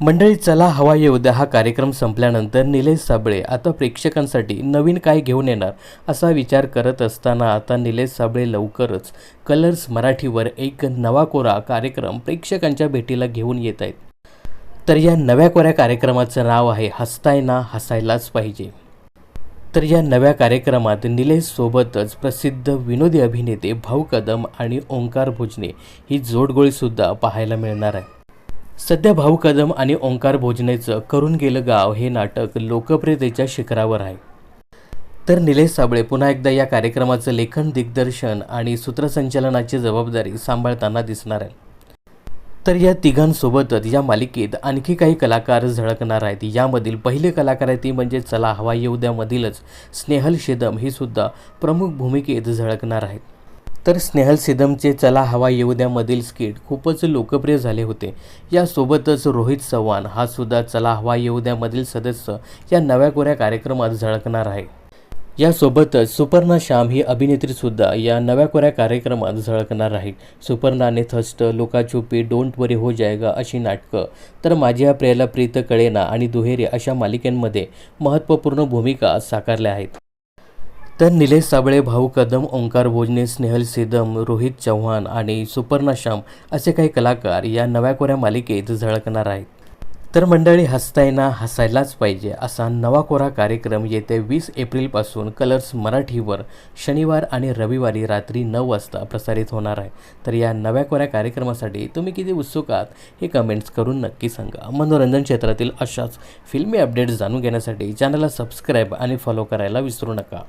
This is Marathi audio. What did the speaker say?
मंडळी चला हवा येऊ द्या हा कार्यक्रम संपल्यानंतर निलेश साबळे आता प्रेक्षकांसाठी नवीन काय घेऊन येणार असा विचार करत असताना आता निलेश साबळे लवकरच कलर्स मराठीवर एक नवा कोरा कार्यक्रम प्रेक्षकांच्या भेटीला घेऊन येत आहेत. तर या नव्या कोऱ्या कार्यक्रमाचं नाव आहे हसताय ना हसायलाच पाहिजे. तर या नव्या कार्यक्रमात निलेशसोबतच प्रसिद्ध विनोदी अभिनेते भाऊ कदम आणि ओंकार भोजने ही जोडगोळीसुद्धा पाहायला मिळणार आहे सध्या भाऊ कदम आणि ओंकार भोजनेचं करून गेलं गाव हे नाटक लोकप्रियतेच्या शिखरावर आहे. तर निलेश साबळे पुन्हा एकदा या कार्यक्रमाचं लेखन दिग्दर्शन आणि सूत्रसंचालनाची जबाबदारी सांभाळताना दिसणार आहे. तर या तिघांसोबतच या मालिकेत आणखी काही कलाकार झळकणार आहेत. यामधील पहिले कलाकार आहे ती म्हणजे चला हवा येऊ द्यामधीलच स्नेहल शेदम. ही सुद्धा प्रमुख भूमिकेत झळकणार आहेत. तर स्नेहल सिदमचे चला हवा येऊ द्यामधील स्किट. खूपच लोकप्रिय झाले होते. यासोबतच रोहित चव्हाण हा सुद्धा चला हवा येऊ द्यामधील सदस्य या नव्या कोऱ्या कार्यक्रमात झळकणार आहे. यासोबतच सुपर्णा श्याम ही अभिनेत्रीसुद्धा या नव्या कोऱ्या कार्यक्रमात झळकणार आहे. सुपर्णाने थस्ट लोकाचुपी डोंट वरी हो जायगा अशी नाटकं. तर माझ्या प्रियाला प्रीत कळेना आणि दुहेरी अशा मालिकांमध्ये महत्त्वपूर्ण भूमिका साकारल्या आहेत. तर निलेश साबळे भाऊ कदम ओंकार भोजने स्नेहल सिदम रोहित चव्हाण आणि सुपर्णाश्याम असे काही कलाकार या नव्या कोऱ्या मालिकेत झळकणार आहेत. तर मंडळी हसतायना हसायलाच पाहिजे असा नवा कोरा कार्यक्रम येत्या वीस एप्रिलपासून कलर्स मराठीवर शनिवार आणि रविवारी रात्री नऊ वाजता प्रसारित होणार आहे. तर या नव्या कोऱ्या कार्यक्रमासाठी तुम्ही किती उत्सुक आहात हे कमेंट्स करून नक्की सांगा. मनोरंजन क्षेत्रातील अशाच फिल्मी अपडेट्स जाणून घेण्यासाठी चॅनलला सबस्क्राईब आणि फॉलो करायला विसरू नका.